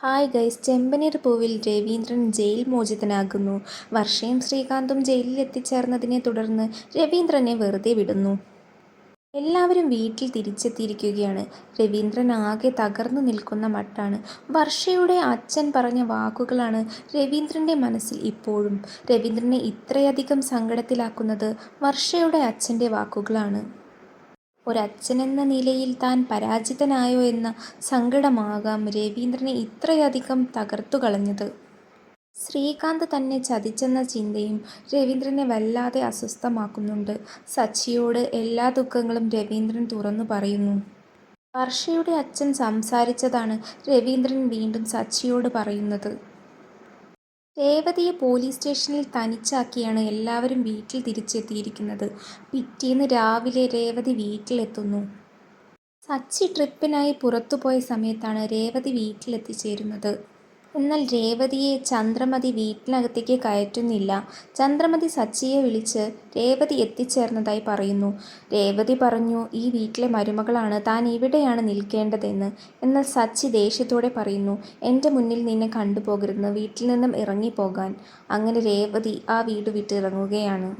Hi guys ചെമ്പനീർ പൂവിൽ Raveendran jail മോചിതനാകുന്നു. വർഷയും ശ്രീകാന്തും ജയിലിൽ എത്തിച്ചേർന്നതിനെ തുടർന്ന് രവീന്ദ്രനെ വെറുതെ വിടുന്നു. എല്ലാവരും വീട്ടിൽ തിരിച്ചെത്തിയിരിക്കുകയാണ്. രവീന്ദ്രൻ ആകെ തകർന്നു നിൽക്കുന്ന മട്ടാണ്. വർഷയുടെ അച്ഛൻ പറഞ്ഞ വാക്കുകളാണ് രവീന്ദ്രന്റെ മനസ്സിൽ ഇപ്പോഴും. രവീന്ദ്രനെ ഇത്രയധികം സങ്കടത്തിലാക്കുന്നത് വർഷയുടെ അച്ഛന്റെ വാക്കുകളാണ്. ഒരച്ഛനെന്ന നിലയിൽ താൻ പരാജിതനായോ എന്ന സങ്കടമാകാം രവീന്ദ്രനെ ഇത്രയധികം തകർത്തു തകർത്തുകളഞ്ഞത് ശ്രീകാന്ത് തന്നെ ചതിച്ചെന്ന ചിന്തയും രവീന്ദ്രനെ വല്ലാതെ അസ്വസ്ഥമാക്കുന്നുണ്ട്. സച്ചിയോട് എല്ലാ ദുഃഖങ്ങളും രവീന്ദ്രൻ തുറന്നു പറയുന്നു. വർഷയുടെ അച്ഛൻ സംസാരിച്ചതാണ് രവീന്ദ്രൻ വീണ്ടും സച്ചിയോട് പറയുന്നത്. രേവതിയെ പോലീസ് സ്റ്റേഷനിൽ തനിച്ചാക്കിയാണ് എല്ലാവരും വീട്ടിൽ തിരിച്ചെത്തിയിരിക്കുന്നത്. പിറ്റേന്ന് രാവിലെ രേവതി വീട്ടിലെത്തുന്നു. സച്ചി ട്രിപ്പിനായി പുറത്തുപോയ സമയത്താണ് രേവതി വീട്ടിലെത്തിച്ചേരുന്നത്. എന്നാൽ രേവതിയെ ചന്ദ്രമതി വീട്ടിനകത്തേക്ക് കയറ്റുന്നില്ല. ചന്ദ്രമതി സച്ചിയെ വിളിച്ച് രേവതി എത്തിച്ചേർന്നതായി പറയുന്നു. രേവതി പറഞ്ഞു ഈ വീട്ടിലെ മരുമകളാണ്. താൻ ഇവിടെയാണ് നിൽക്കേണ്ടതെന്ന്. എന്നാൽ സച്ചി ദേഷ്യത്തോടെ പറയുന്നു എന്റെ മുന്നിൽ നിന്നെ കണ്ടുപോകരുതെന്ന്. വീട്ടിൽ നിന്നും ഇറങ്ങിപ്പോകാൻ. അങ്ങനെ രേവതി ആ വീട് വിട്ട് ഇറങ്ങുകയാണ്